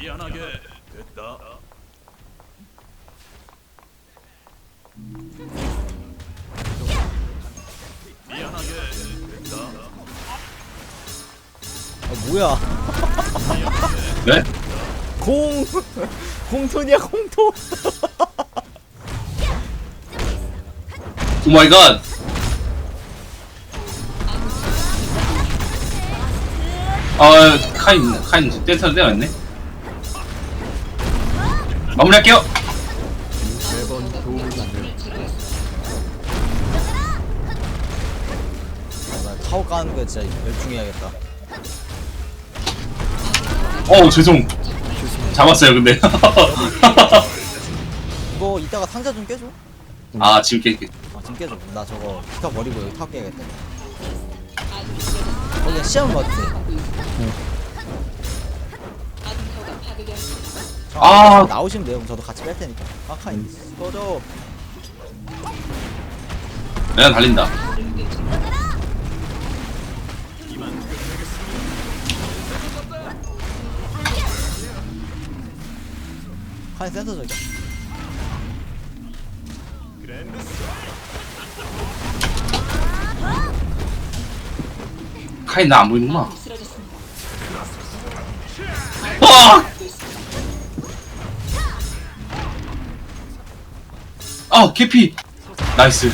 미안하게 됐다. 미안하게 됐다. 아 뭐야 네? 공 공톤이야 공톤 오 마이 갓 아 카인 카인 댄서 때가 있네 마무리할게요. 나 타워 까는 거 진짜 열중해야겠다. 어우 죄송. 잡았어요 근데. 이거 이따가 상자 좀 깨줘. 아 지금 깨아 지금 깨줘. 나 저거 피카 버리고 여기 타워 깨야겠다. 어 그냥 시험 같아 아. 나오시면 돼요. 그럼 저도 같이 뺄 테니까. 아카인 꺼져. 내가 달린다. 카인 센터 저기야 카인 나 안 보이는구나. 아! 아 개피 나이스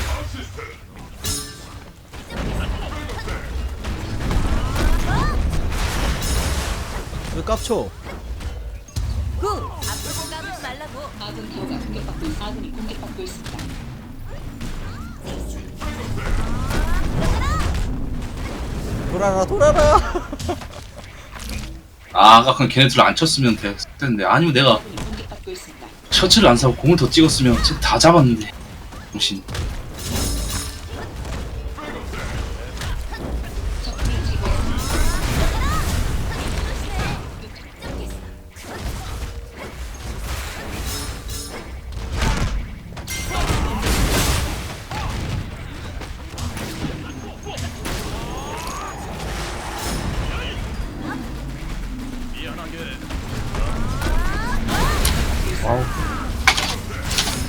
왜 깝쳐 후! 앞으로 가지 말라고! 아군 타워가 공격받고 있, 아군이 공격받고 있습니다. 돌아라 돌아라 아 아까 그냥 걔네 둘안 쳤으면 됐을 텐데 아니면 내가 셔츠를 안 사고 공을 더 찍었으면 쟤다 잡았는데. 정신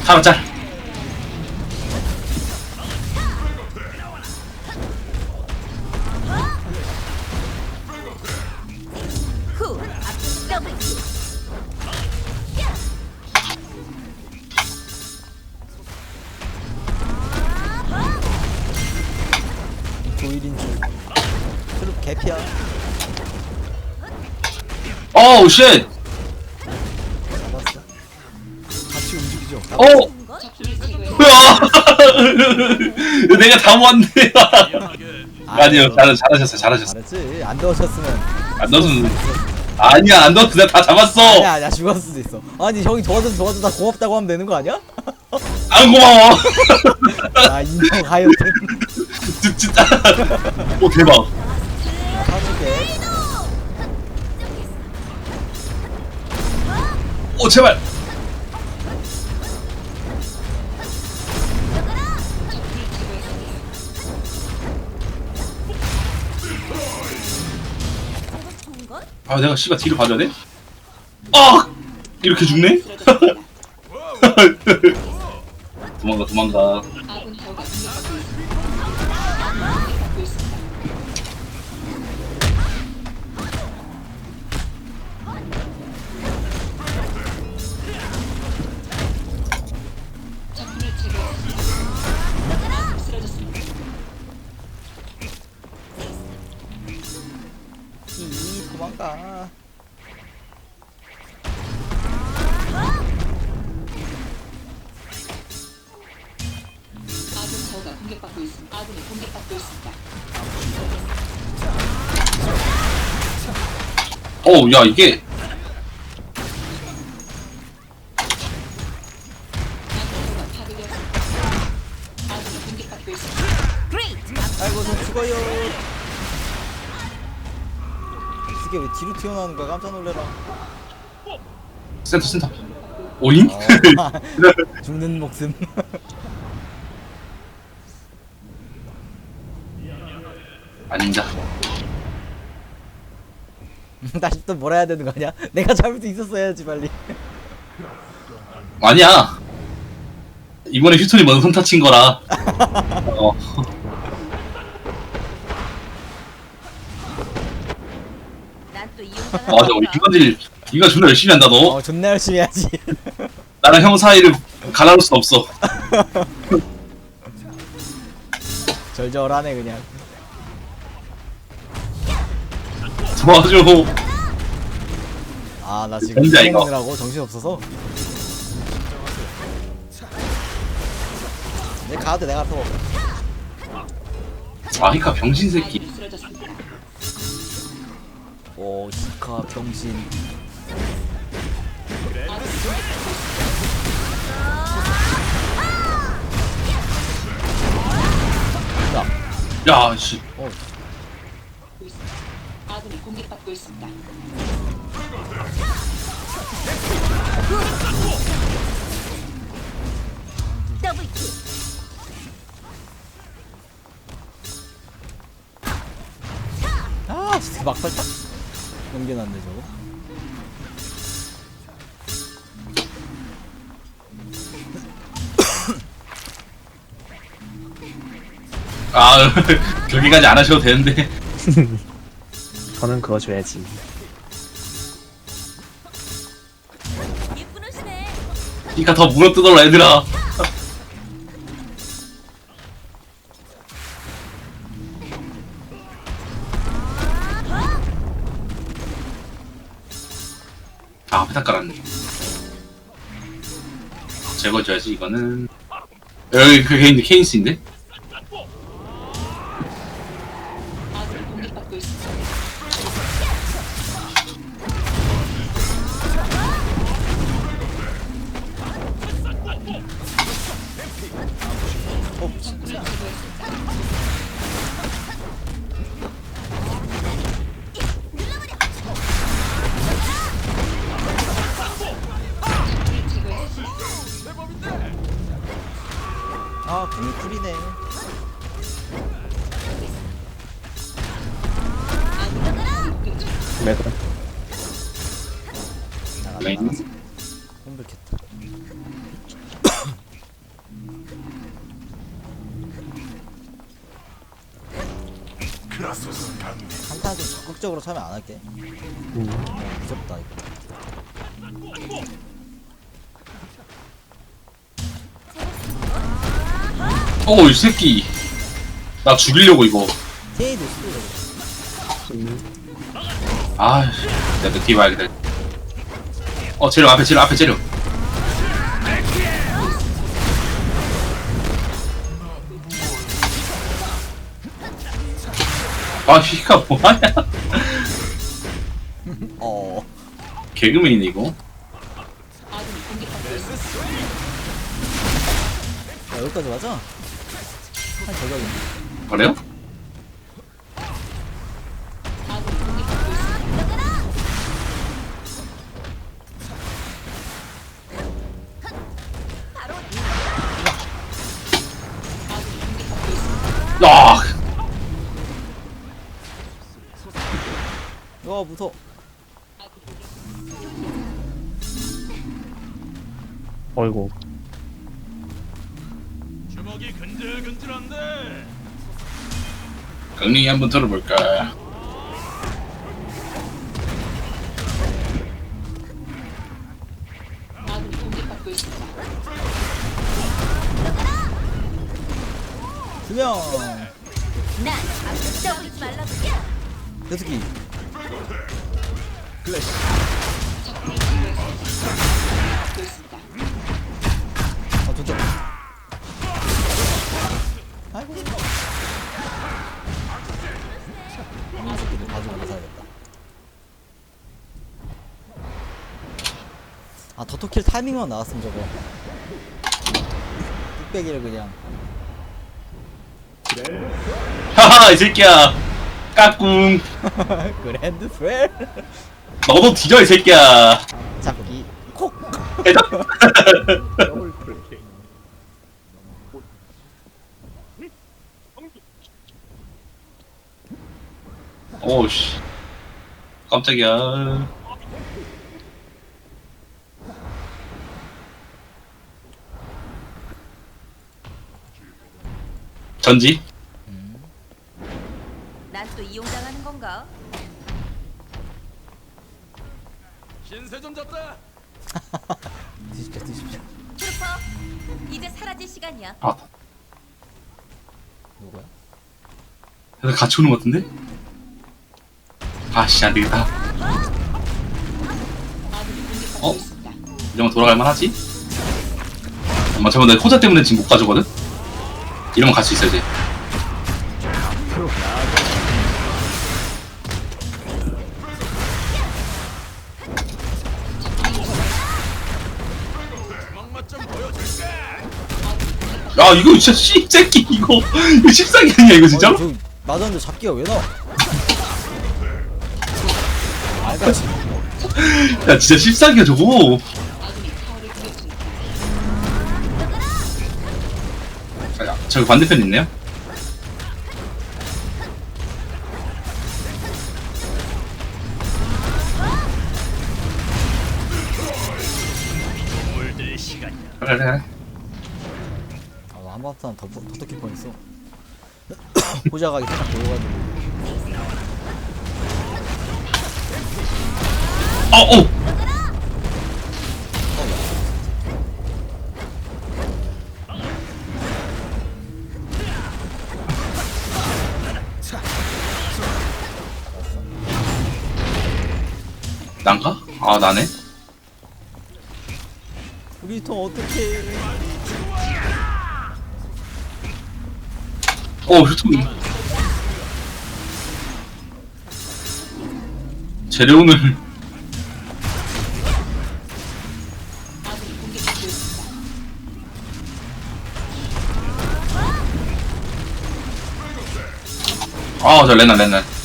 4번 짤. 오우 쉣. 어! 뭐야? 내가 다 모았네. 아니요. 잘, 잘하셨어요 잘하셨어요. 안 넣으셨으면. 안 넣었으면 아니야 안 넣었어 내가 다 잡았어. 아니야 아니야 죽었을 수도 있어. 아니 형이 도와줘서 도와줘서 나 고맙다고 하면 되는 거 아니야? 안 고마워. 아 인정 하여튼. 진짜. 오 대박. 나 사줄게. 오 제발 아 내가 씨가 뒤를 봐줘야 돼? 아 이렇게 죽네? 도망가 도망가 어우 야 이게. 저 죽어요. 이게 왜 뒤로 튀어나오는 거야? 깜짝 놀래라. 센터 센터. 오잉? 어, 죽는 목숨. 아닙니 다 다시 또 뭐라 해야 되는 거 아니야? 내가 잡을 수 있었어야지 빨리 아니야. 이번에 휴톤이 먼저 손 타친 거라. 어. 난 또 이용자가 맞아. 우리 이건질 이거 존나 열심히 한다 너. 어 존나 열심히 해야지 나랑 형 사이를 갈라놓을 수 없어. 절절하네 그냥 도와줘. 아 나 지금 뭔지 이거? 먹느라고 정신 없어서 내 가도 돼, 내가 더아 히카 병신 새끼. 오 히카 병신 야 씨. 어 받고 있습니다. 아, 진짜 막살 딱 넘겨놨네 저거. 아 여기까지 안 하셔도 되는데. 저는 그거 줘야지. 히카 더 물어 뜯어라 얘들아. 아, 페타 깔았네. 제거 줘야지, 이거는. 여기 그 케인, 케인스인데? 아, 공이 쿨이네. 매도. 나가 라인. 나가. 홈블 켰다. 크라소스 강림 한타 좀 적극적으로 참여 안 할게. 어, 이 새끼. 나 죽이려고, 이거. 저거. 아, 내가 너 뒤에 봐야겠다. 어, 재료 앞에, 재료 앞에, 재료. 아, 히카 뭐하냐? 어. 개그맨이네, 이거. 야, 여기까지 맞아? 한 저격인데. 그래요? 아, 와 무서워. 어이구. 강릉이 한번 들어볼까? 아 더토킬 타이밍만 나왔으면 저거. 뚝배기를 그냥. 하하, 이 새끼야. 까꿍. 그랜드 스웰. 너도 뒤져, 이 새끼야. 잡기. 콕. 오우씨. 깜짝이야. 전지? 난 또 이용당하는 건가? 신세 좀 졌다. 뒤집자 뒤집자 트루퍼, 이제 사라질 시간이야. 아, 누구야? 얘들 같이 오는 것 같은데? 아씨, 안 되겠다. 어? 이러면 돌아갈 만하지? 잠깐만, 잠깐만, 나 호자 때문에 지금 못 가져거든? 이러면 갈 수 있어, 이제. 막맛 좀 보여줄게. 야, 이거 진짜 씹새끼, 이거. 이거 씹새끼 아니야, 이거 진짜? 아니, 저 맞았는데 잡기가 왜 나와? 야, 진짜 씹새끼야, 저거. 저기 반대편 있네요? 그래, 그래. 아 나 한 바탕 더 터득킬 뻔했어 호자각이 살짝 보여가지고 어, 어! 난가? 아, 나네? 우리 통 어떡해 어, 휴통. 재료운을. 아군이 공격받고 있습니다. 아, 저 레나, 레나.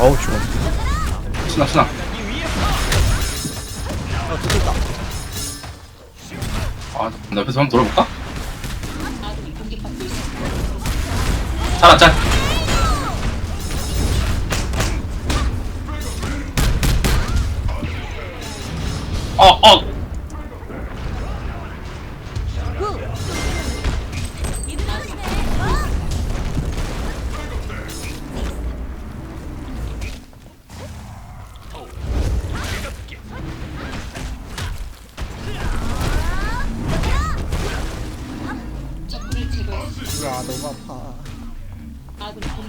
어우 죽었어 순아, 순아. 아 좋겠다 아, 나 옆에서 한번 돌아볼까? 살아, 짤.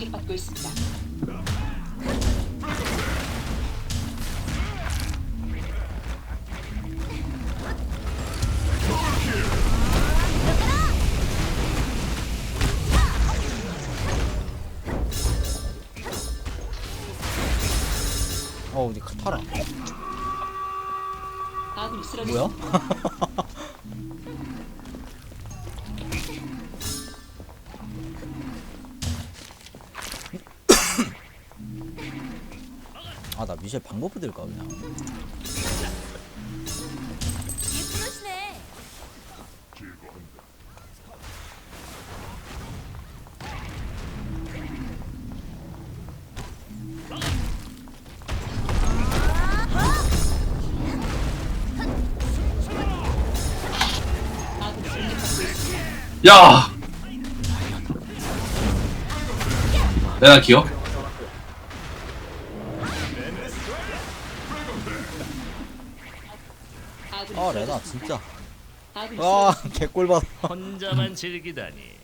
공격받고 있습니다. 어 어디 타라 아군이 쓰러졌습니다. 뭐야? 아나 미셸 방법 들까 그냥 예쁘시네. 야! 레나 기어? 아. 진짜 아군이 와 쓰러졌습니다. 개꿀 받아 혼자만 즐기다니.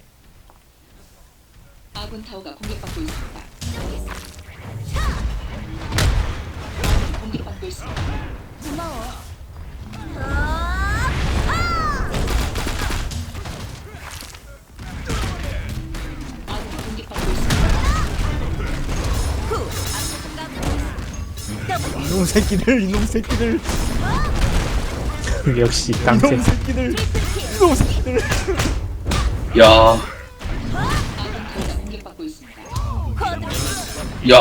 아군 타워가 공격받고 있습니다. 공격받고 있습니다. 아! 공격받고 이놈 새끼들 이놈 새끼들 역시 깡패 이놈 새끼들 이놈 새끼들 야, 야.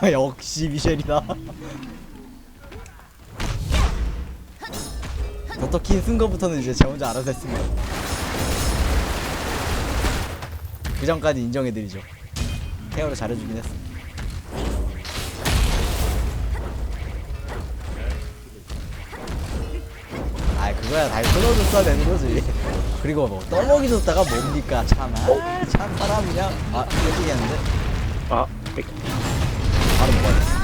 아, 역시 미셸이다 버터킨 순간부터는 이제 제 혼자 알아서 했습니다. 그 전까지 인정해드리죠. 케어를 잘해주긴 했어. 거야 다 끊어줬어야 되는 거지. 그리고 뭐 떠먹이 줬다가 뭡니까 참, 아, 참 사람 그냥 아 얘기했는데 아 백. 바로 먹어야 돼.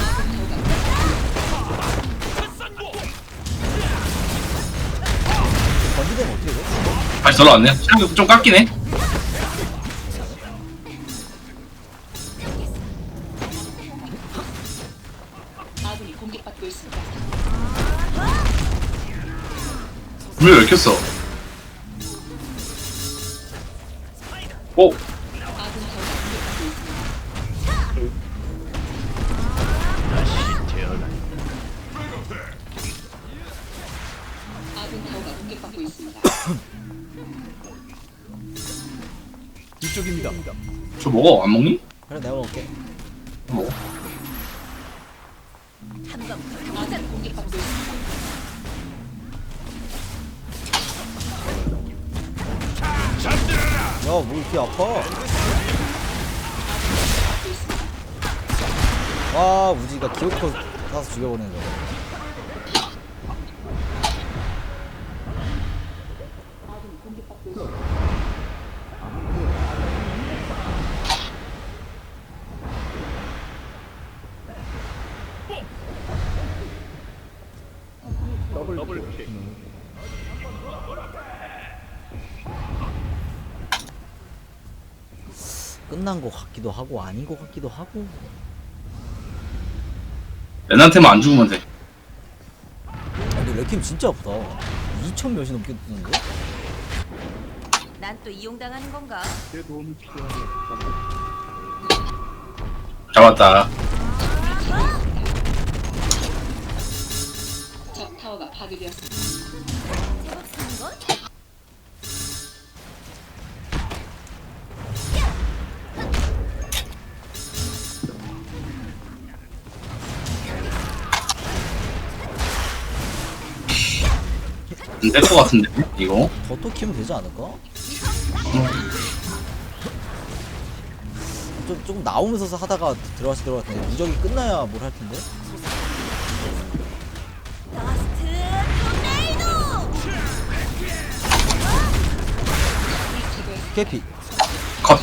번지되면 어떻게 돼? 다시 돌아왔네 체력이 좀해 고 있습니다. 이쪽입니다. 저 먹어 안 먹니? 그래 내가 먹을게. 먹어 야뭐 이렇게 아파? 와 우지가 기어코 사서 죽여버리는 거. 끝난 거 같기도 하고 아닌 거 같기도 하고. 렌한테만 안 죽으면 돼 아, 근데 레킴 진짜 아프다. 2천 몇이 넘게 뜨는데? 난 또 이용당하는 건가? 제 도움이 필요하네. 잡았다 적 타워가 파괴되었습니다. 안될것 같은데? 이거? 더또 키면 되지 않을까? 음. 좀, 조금 나오면서 하다가 들어갔을 들어갈 텐데 무적이 끝나야 뭘 할 텐데? 캐피. 컷.